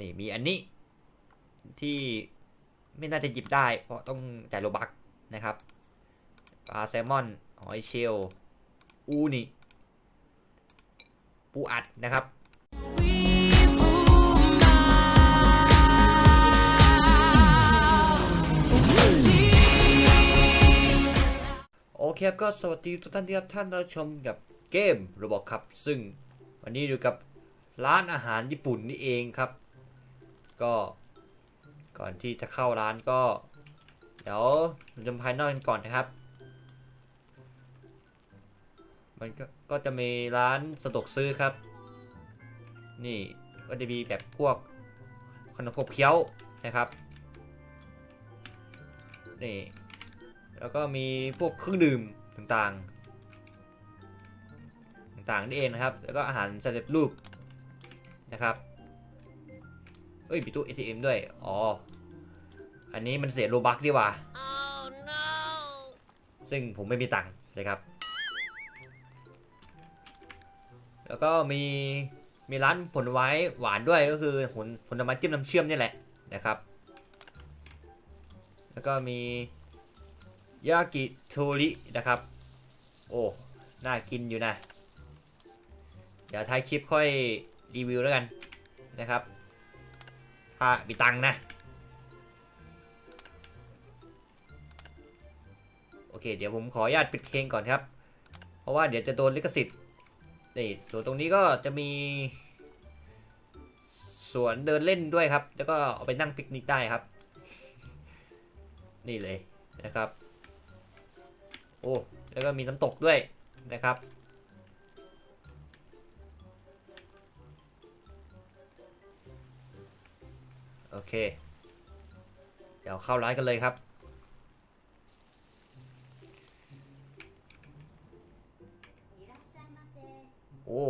นี่มีอันนี้ที่ไม่น่าจะหยิบได้ เพราะต้องจ่ายโลบักนะครับปลาแซลมอนหอยเชลลอูนิปูอัดนะครับโอเคครับก็สวัสดีทุกท่านที่รับท่านรับชมกับเกมโรบอทครับ ซึ่งวันนี้อยู่กับร้านอาหารญี่ปุ่นนี่เองครับ ก็ ก่อนที่จะเข้าร้านก็ เดี๋ยวดูภายนอกกันก่อนนะครับ มันก็ก็จะมีร้านสะดวกซื้อครับ นี่ก็จะมีแบบพวกขนมขบเคี้ยวนะครับนี่แล้วก็มีพวกเครื่องดื่มต่างๆ ต่างๆนี่เองนะครับ แล้วก็อาหารสำเร็จรูปนะครับ เอ้ยมีตู้ ATM ด้วย อ๋อ อันนี้มันเสียโลบักดีกว่าซึ่งผมไม่มีตังค์นะครับ แล้วก็มีมีร้านผลไม้หวานด้วยก็คือผลผลไม้จิ้มน้ำเชื่อมนี่แหละนะครับ แล้วก็มียากิโทรินะครับ โอ้ น่ากินอยู่นะ เดี๋ยวท้ายคลิปค่อยรีวิวแล้วกันนะครับ ถ้ามีตังนะ โอเค เดี๋ยวผมขออนุญาตปิดเพลงก่อนครับ เพราะว่าเดี๋ยวจะโดนลิขสิทธิ์นี่ส่วนตรงนี้ก็จะมีสวนเดินเล่นด้วยครับ แล้วก็เอาไปนั่งปิกนิกได้ครับ นี่เลยนะครับ โอ้ แล้วก็มีน้ำตกด้วยนะครับ โอเค เดี๋ยวเข้าร้านกันเลยครับโอ้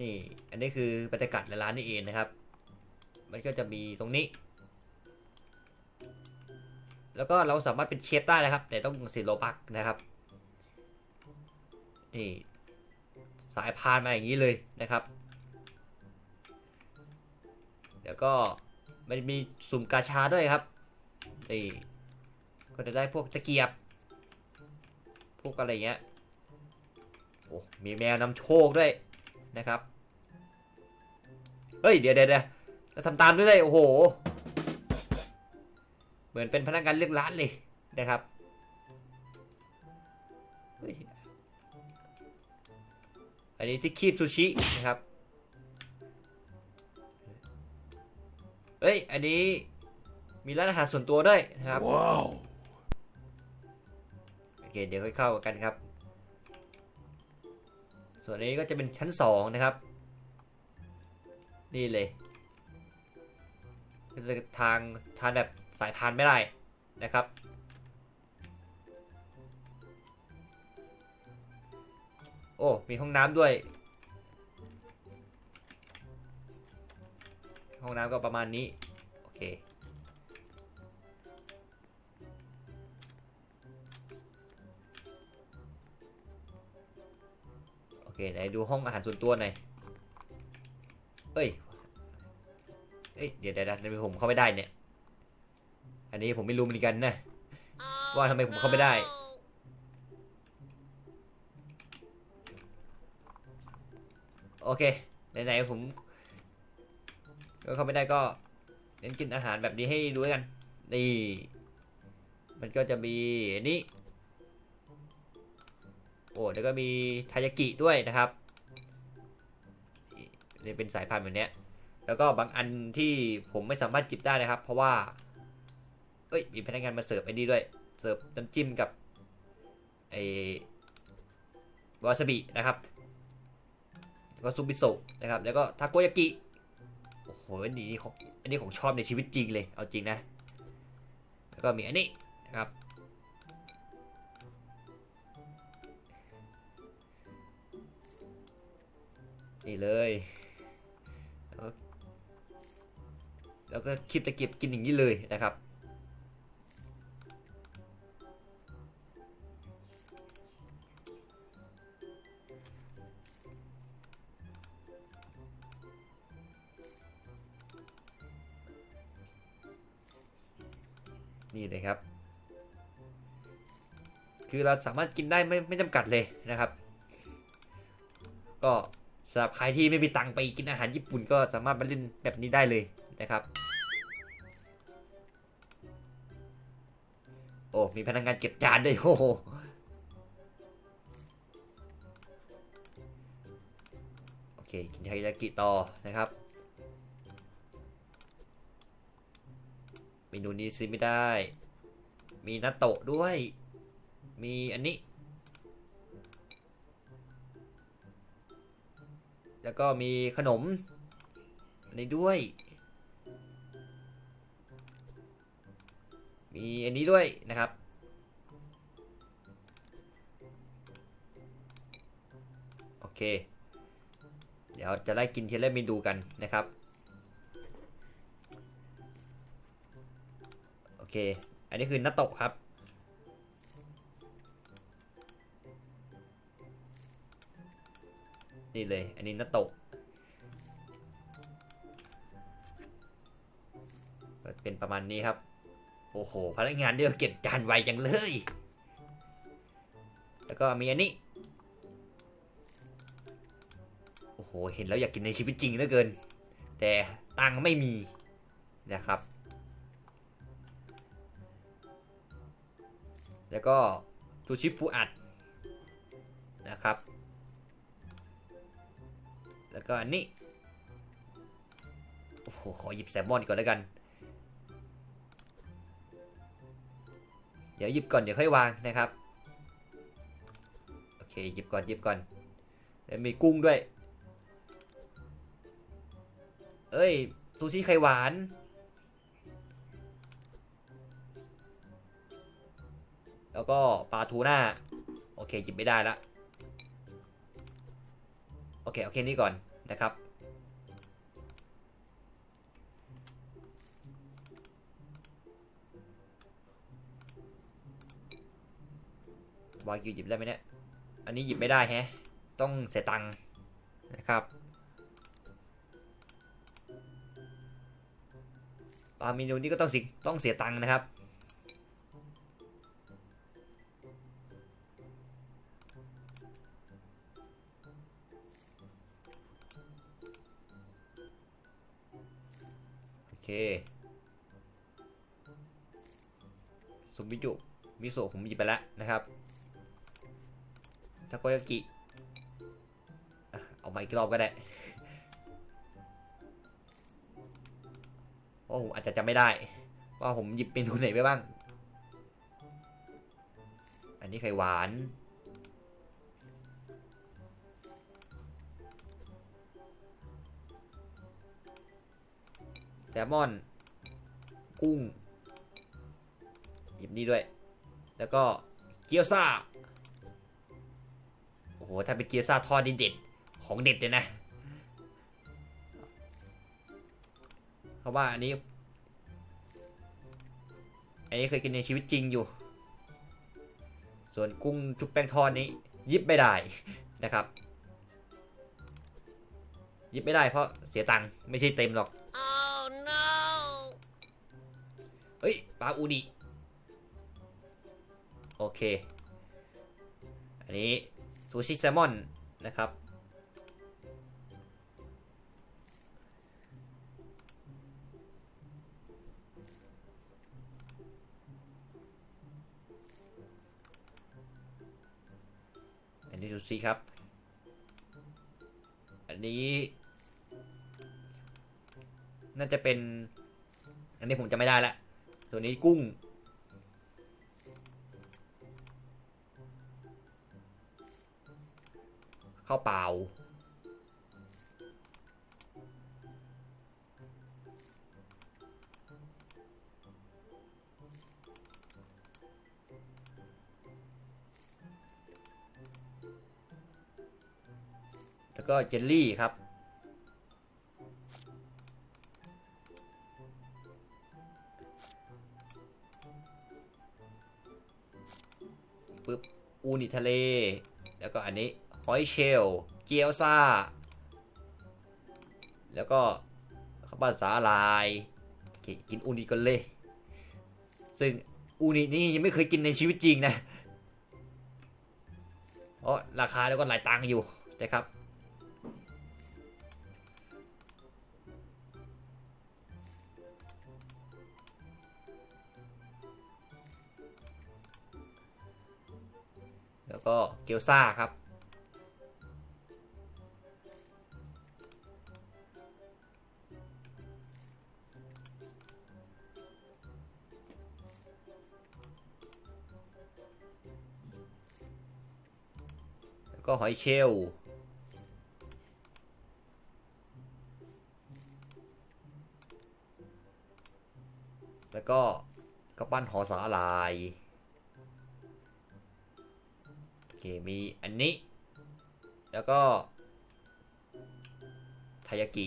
นี่ อันนี้คือบรรยากาศในร้านนี่เองนะครับ มันก็จะมีตรงนี้ แล้วก็เราสามารถเป็นเชฟได้นะครับ แต่ต้องสิโลบักนะครับ นี่ สายพานมาอย่างนี้เลยนะครับ ก็มันมีสุ่มกาชาด้วยครับนี่ก็จะได้พวกตะเกียบ พวกอะไรเงี้ย โอ้ มีแมวนำโชคด้วยนะครับ เฮ้ย เดี๋ยวเดี๋ยวเดี๋ยวจะทำตามด้วยโอ้โห เหมือนเป็นพนักงานเลือกร้านเลยนะครับอันนี้ที่คีบซูชินะครับ เฮ้ย อันนี้มีร้านอาหารส่วนตัวด้วยนะครับว้าวโอเค เดี๋ยวค่อยเข้ากันครับ ส่วนนี้ก็จะเป็นชั้นสองนะครับ นี่เลยก็จะทางทางแบบสายพานไม่ได้นะครับ โอ้ มีห้องน้ำด้วย ห้องน้ำก็ประมาณนี้ โอเค โอเค ไหนดูห้องอาหารส่วนตัวหน่อย เอ้ย เอ้ย เดี๋ยวเดี๋ยวทำไมผมเข้าไม่ได้เนี่ย อันนี้ผมไม่รู้เหมือนกันนะ ว่าทำไมผมเข้าไม่ได้โอเค ไหนๆผม ก็เข้าไม่ได้ก็เน้นกินอาหารแบบนี้ให้ด้วกัน นี่ มันก็จะมีนนี้โอ้แล้วก็มีทายากิด้วยนะครับนี่เป็นสายพันธุ์แบบนี้แล้วก็บางอันที่ผมไม่สามารถจิบได้นะครับ เพราะว่า เอ้ย มีพนักงานมาเสิร์ฟไอ้นี่ด้วย เสิร์ฟน้ำจิ้มกับไอวาซาบินะครับ แล้วก็ซุปมิโซะนะครับ แล้วก็ทาโกยากิ อ้โหอันนี้ของอันนี้ของชอบในชีวิตจริงเลย เอาจริงนะ แล้วก็มีอันนี้นะครับ นี่เลย แล้วก็แล้วก็คลิปตะเกียบกินอย่างนี้เลยนะครับ คือเราสามารถกินได้ไม่ไม่จำกัดเลยนะครับ ก็สำหรับใครที่ไม่มีตังค์ไปกินอาหารญี่ปุ่นก็สามารถมาเล่นแบบนี้ได้เลยนะครับ โอ้มีพนักงานเก็บจานด้วยโอ้โหโอเคกินทายากิต่อนะครับเมนูนี้ซื้อไม่ได้ มีนัตโตะด้วย มีอันนี้ แล้วก็มีขนมอันนี้ด้วย มีอันนี้ด้วยนะครับ โอเค เดี๋ยวจะไล่กินทีละเมนูกันนะครับ โอเค อันนี้คือนัตโตะครับ นี่เลย อันนี้นัตโตะก็เป็นประมาณนี้ครับ โอ้โห พนักงานเดือเก็บจานไวจังเลย แล้วก็มีอันนี้ โอ้โห เห็นแล้วอยากกินในชีวิตจริงเหลือเกิน แต่ตังไม่มีนะครับ แล้วก็ทูชิปูอัดนะครับ แล้วก็อันนี้โอ้โห ขอหยิบแซลมอนก่อนแล้วกัน เดี๋ยวหยิบก่อนเดี๋ยวค่อยวางนะครับ โอเคหยิบก่อนหยิบก่อน แล้วมีกุ้งด้วย เอ้ยซูชิไข่หวานแล้วก็ปลาทูน่า โอเคหยิบไม่ได้ละ เคโอเคนี่ก่อนนะครับวากิวหยิบได้ไหมเนี่ย อันนี้หยิบไม่ได้แฮะ ต้องเสียตังค์นะครับปลาเมนูนี้ก็ต้องสิต้องเสียตังค์นะครับ มิโซะผมหยิบไปแล้วนะครับทาโกยากิเอามาอีกรอบก็ได้เพราะผมอาจจะจำไม่ได้ ว่าผมหยิบเมนูไหนไปบ้าง อันนี้ไข่หวานแซลมอน กุ้ง หยิบนี่ด้วย แล้วก็เกี๊ยวซ่า โอ้โห ถ้าเป็นเกี๊ยวซ่าทอดนี่เด็ด ของเด็ดเลยนะ เพราะว่าอันนี้ อันนี้เคยกินในชีวิตจริงอยู่ ส่วนกุ้งชุบแป้งทอดนี้ ยิบไม่ได้นะครับ ยิบไม่ได้เพราะเสียตังค์ไม่ใช่เต็มหรอก Oh no! เฮ้ยปลาอูนิ โอเค อันนี้ซูชิแซลมอนนะครับ อันนี้ซูชิครับ อันนี้ น่าจะเป็น อันนี้ผมจะไม่ได้ละ ตัวนี้กุ้ง ข้าวเปล่า แล้วก็เจลลี่ครับปึ๊บอูนิทะเล แล้วก็อันนี้ อยเชล เกี๊ยวซ่า แล้วก็ข้าวปั้นสาลาย กินอูนิกันเลย ซึ่งอูนินี่ยังไม่เคยกินในชีวิตจริงนะเพราะราคาแล้วก็หลายตังค์อยู่นะครับแล้วก็เกียวซ่าครับ ก็หอยเชลล์แล้วก็กระปั้นหอสาลาย โอเค มีอันนี้ แล้วก็ ทายากิ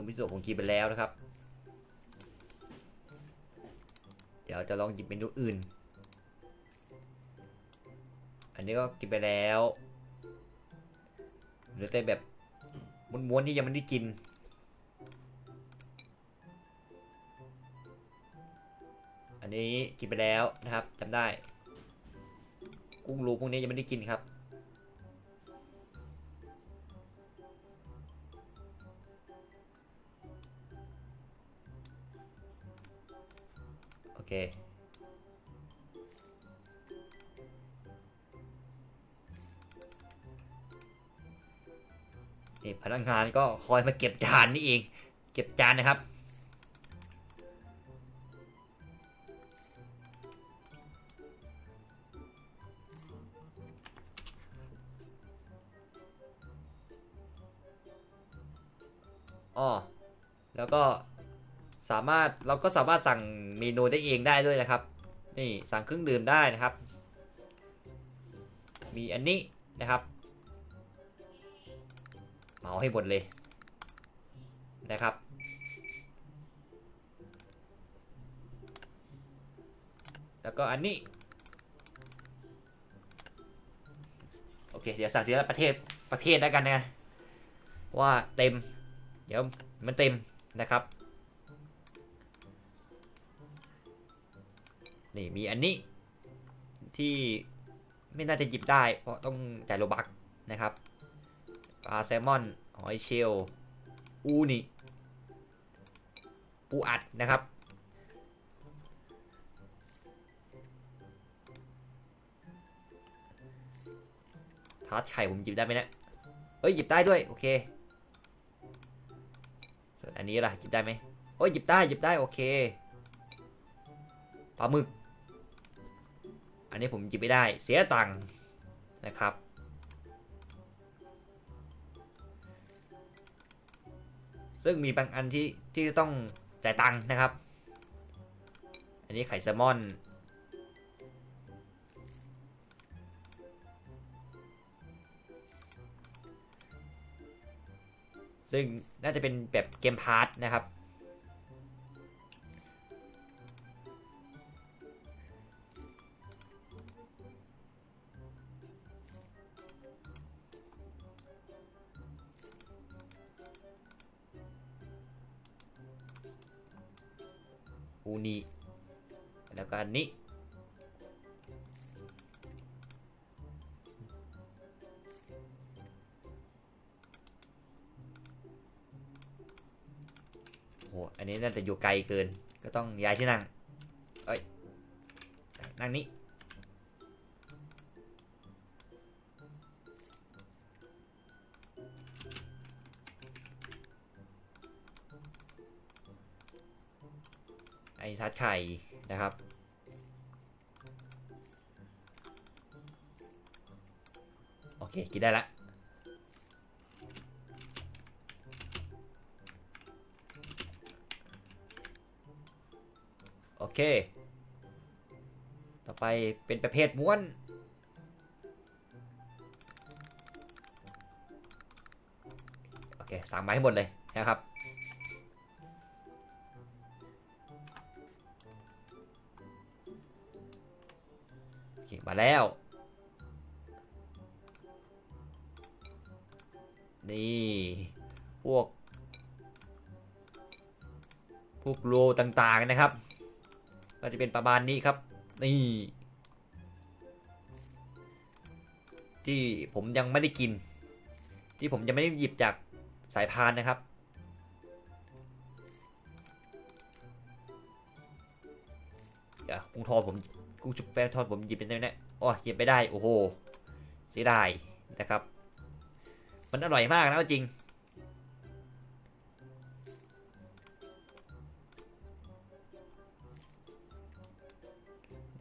สมิโซะผมกินไปแล้วนะครับ เดี๋ยวจะลองหยิบเมนูอื่น อันนี้ก็กินไปแล้วเหลือแต่แบบม้วนๆที่ยังไม่ได้กินอันนี้กินไปแล้วนะครับจำได้ กุ้งรูพวกนี้ยังไม่ได้กินครับ พนักงานก็คอยมาเก็บจานนี่เอง เก็บจานนะครับ อ๋อ แล้วก็สามารถเราก็สามารถสั่งเมนูได้เองได้ด้วยนะครับ นี่สั่งเครื่องดื่มได้นะครับ มีอันนี้นะครับ มาให้หมดเลยนะครับ แล้วก็อันนี้ โอเค เดี๋ยวสั่งทีละประเทศประเภทแล้วกันนะ ว่าเต็ม เดี๋ยวมันเต็มนะครับ นี่มีอันนี้ที่ไม่น่าจะหยิบได้ เพราะต้องจ่ายโลบักนะครับ ปลาแซลมอน หอยเชลล์อูนิปูอัดนะครับ ทาร์ตไข่ผมหยิบได้ไหมนะเอ้ยหยิบได้ด้วย โอเค ส่วนอันนี้ล่ะหยิบได้ไหมโอ้ยหยิบได้หยิบได้โอเคปลาหมึก อันนี้ผมหยิบไม่ได้เสียตังค์นะครับ ซึ่งมีบางอันที่ที่ต้องจ่ายตังค์นะครับ อันนี้ไข่แซลมอน ซึ่งน่าจะเป็นแบบเกมพาร์ทนะครับ อันอยู่ไกลเกิน ก็ต้องย้ายที่นั่ง เอ้ย นั่งนี้ ไอ้ทัดไข่นะครับโอเค กินได้ละ เค ต่อไปเป็นประเภทม้วน โอเคสั่งมาให้หมดเลยนะครับโมาแล้ว นี่ พวกพวกโลต่างๆนะครับ ก็จะเป็นประมาณนี้ครับ นี่ ที่ผมยังไม่ได้กิน ที่ผมยังไม่ได้หยิบจากสายพานนะครับ เดี๋ยวกุ้งทอดผมกุ้งชุบแป้งทอดผมหยิบเป็นได้ไหมอ๋อหยิบไปได้ โอ้โหเสียดายนะครับ มันอร่อยมากนะจริง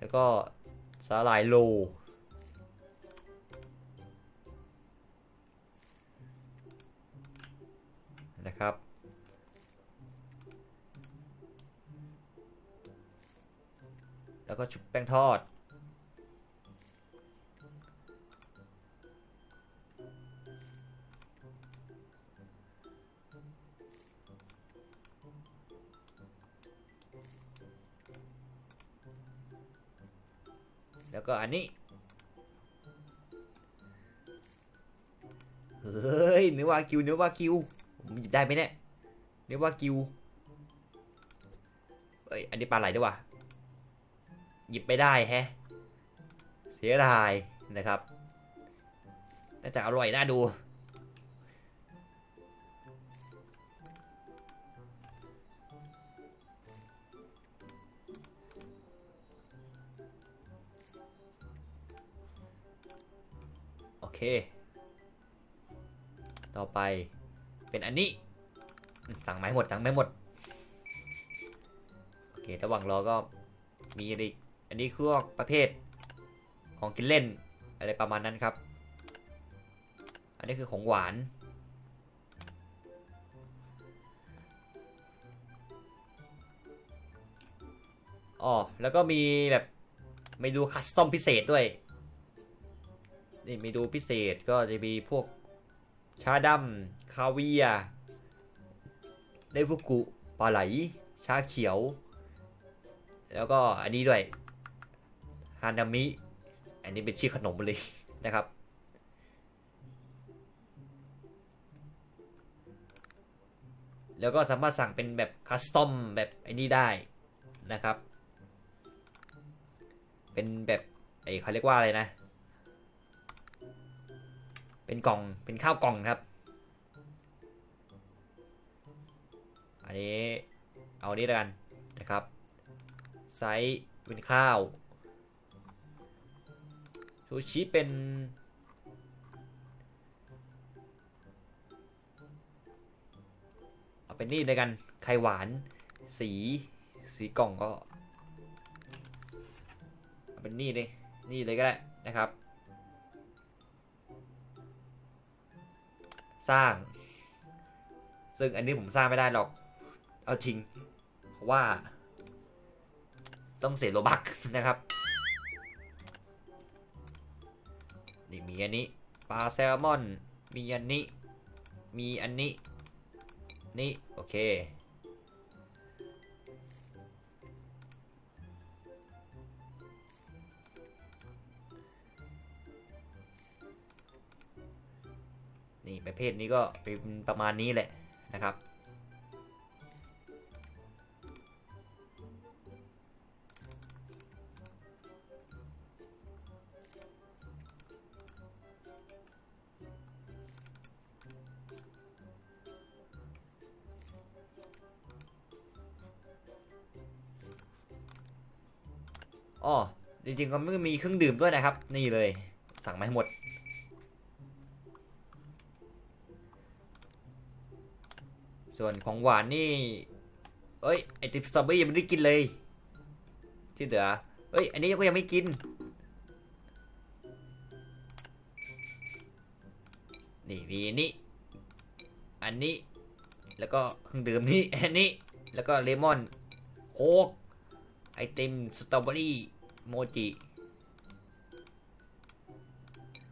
แล้วก็สาหร่ายโล นะครับ แล้วก็ชุบแป้งทอด แล้วก็อันนี้ เฮ้ยเนื้อวากิวเนื้อวากิวผมหยิบได้ไหมเนี่ยเนื้อวากิวเอ้ยอันนี้ปลาไหลด้วยวะหยิบไม่ได้แฮะ เสียดายนะครับ น่าจะอร่อยน่าดู ต่อไปเป็นอันนี้สั่งไม้หมดสั่งไม่หมดโอเคระหว่างรอก็มีอะไรอีกอันนี้คือพวกประเภทของกินเล่นอะไรประมาณนั้นครับ อันนี้คือของหวานอ๋อแล้วก็มีแบบเมนูคัสตอมพิเศษด้วย นี่เมนูพิเศษก็จะมีพวกชาดำคาเวียได้พวกกุปลาไหล ชาเขียว แล้วก็อันนี้ด้วยฮานามิ อันนี้เป็นชื่อขนมเลยนะครับ แล้วก็สามารถสั่งเป็นแบบคัสตอมแบบไอ้นี้ได้นะครับ เป็นแบบไอ้เขาเรียกว่าอะไรนะ เป็นกล่องเป็นข้าวกล่องครับ อันนี้เอานี้แล้วกันนะครับไซส์เป็นข้าวซูชิเป็นเอาเป็นนี่เลยกันไข่หวานสีสีกล่องก็ เอาเป็นนี่เลยนี่เลยก็ได้นะครับ สร้าง ซึ่งอันนี้ผมสร้างไม่ได้หรอก เอาจริง เพราะว่า ต้องเสียโลบักนะครับ นี่มีอันนี้ปลาแซลมอน มีอันนี้ มีอันนี้ นี่ โอเค นี่ประเภทนี้ก็เป็นประมาณนี้แหละนะครับ อ๋อจริงๆก็ไม่มีเครื่องดื่มด้วยนะครับ นี่เลยสั่งมาให้หมด ส่วนของหวานนี่เอ้ยไอติมสตรอเบอรี่ยังไม่ได้กินเลย ที่เหลือเอ้ย อันนี้ก็ยังไม่กิน นี่มีอันนี้อันนี้ แล้วก็เครื่องดื่มนี้อันนี้ แล้วก็เลมอนโค้กไอติมสตรอเบอรี่โมจิ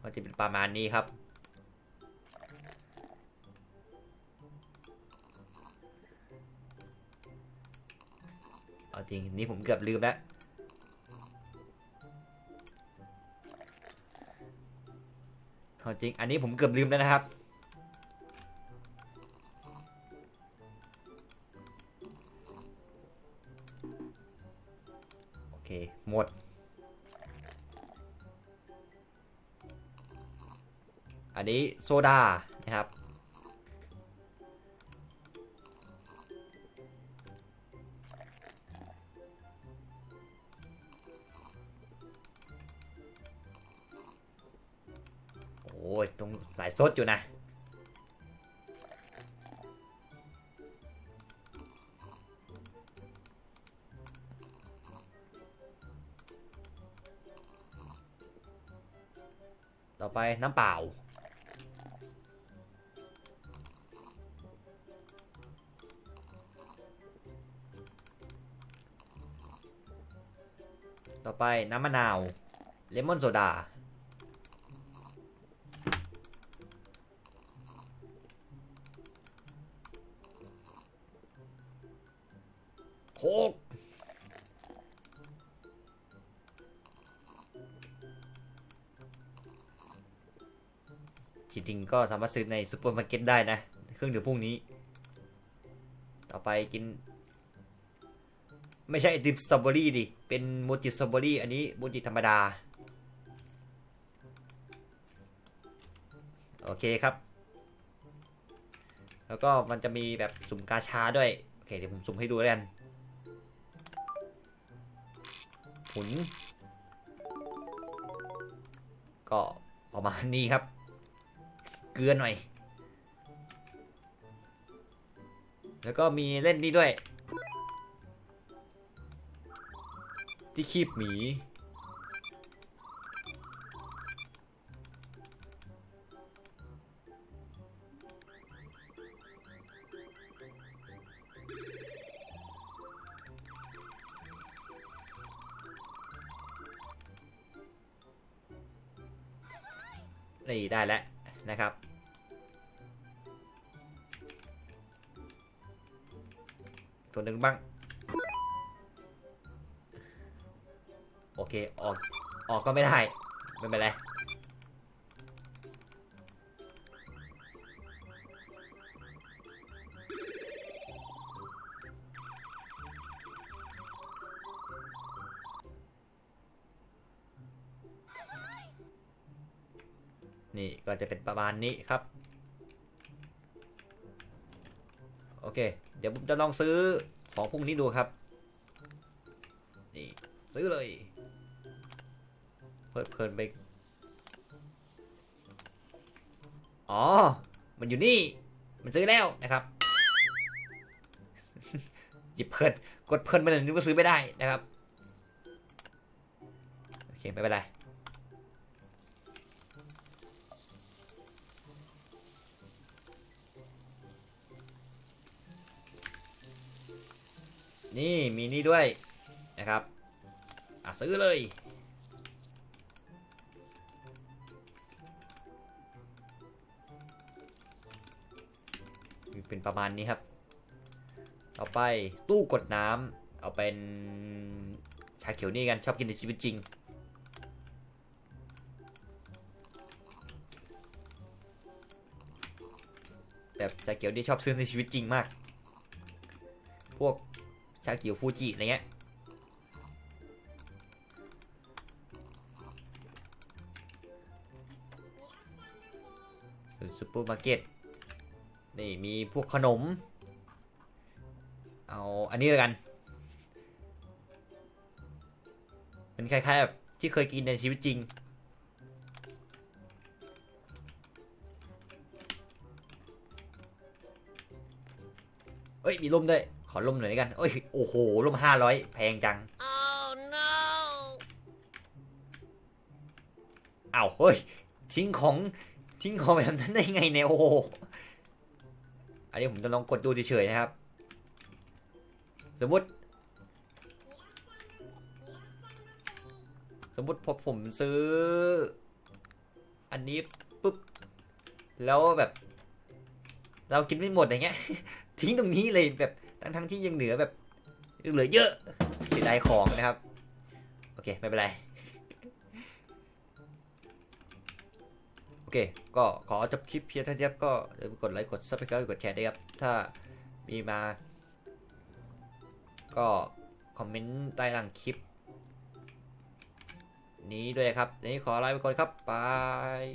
ก็จะเป็นประมาณนี้ครับ เอาจริงนี่ผมเกือบลืมแล้วเอาจริง อันนี้ผมเกือบลืมแล้วนะครับ โอเค หมดอันนี้โซดา อ้ยตรงหลายซดอยู่นะ ต่อไปน้ำเปล่าต่อไปน้ำมะนาว เลมอนโซดา ก็สามารถซื้อในซูเปอร์มาร์เก็ตได้นะ เครื่องดื่มพวกนี้ ต่อไปกิน ไม่ใช่ไอติมสตรอเบอรี่ดิ เป็นโมจิสตรอเบอรี่อันนี้โมจิธรรมดา โอเคครับ แล้วก็มันจะมีแบบสุ่มกาชาด้วย โอเค เดี๋ยวผมสุ่มให้ดูแล้วกันหุนก็ประมาณนี้ครับ เกลือหน่อย แล้วก็มีเล่นนี่ด้วย ที่คีบหมี นี่ได้แล้วนะครับ ตัวหนึ่งบ้าง โอเค ออก ออกก็ไม่ได้ ไม่เป็นไร นี่ก็จะเป็นประมาณนี้ครับ โอเค ดี๋ยวผมจะลองซื้อของพวกนี้ดูครับ นี่ซื้อเลย เพลิดเพลินไป อ๋อ มันอยู่นี่ มันซื้อแล้วนะครับ หยิบเพลิน กดเพลินไปเลยนึกว่าซื้อไม่ได้นะครับ โอเค ไม่เป็นไร นี่มีนี่ด้วยนะครับ อะซื้อเลย เป็นประมาณนี้ครับต่อไปตู้กดน้ำเอาเป็นชาเขียวนี่กันชอบกินในชีวิตจริงแบบชาเขียวนี่ชอบซื้อในชีวิตจริงมาก พวก ชาเขียวฟูจิอะไรเงี้ยซูเปอร์มาร์เก็ตนี่มีพวกขนม เอาอันนี้เลยกัน เป็นคล้ายๆแบบที่เคยกินในชีวิตจริงเอ้ย มีร่มด้วย อร่มหน่อยด้วยกันเอ้ยโอ้โหร่มห้าร้อยแพงจัง Oh no! อ้าวเฮ้ยทิ้งของทิ้งของแบบนั้นได้ไงเนี่ยโอ้โหอันนี้ผมจะลองกดดูเฉยๆนะครับ สมมติสมมติพอผมซื้อ อันนี้ปุ๊บ แล้วแบบ เรากินไม่หมดอย่างเงี้ย ทิ้งตรงนี้เลยแบบ ทั้งทั้งที่ยังเหลือแบบเหลือเยอะเสียดายของนะครับ โอเค ไม่เป็นไร โอเค ก็ขอจบคลิปเพียงเท่านี้ครับก็อย่าลืมกดไลค์กดซับสไครต์กดแชร์ด้วยครับ ถ้ามีมา ก็คอมเมนต์ใต้ล่างคลิป นี้ด้วยครับนนี้ขอลาไปก่อนครับบาย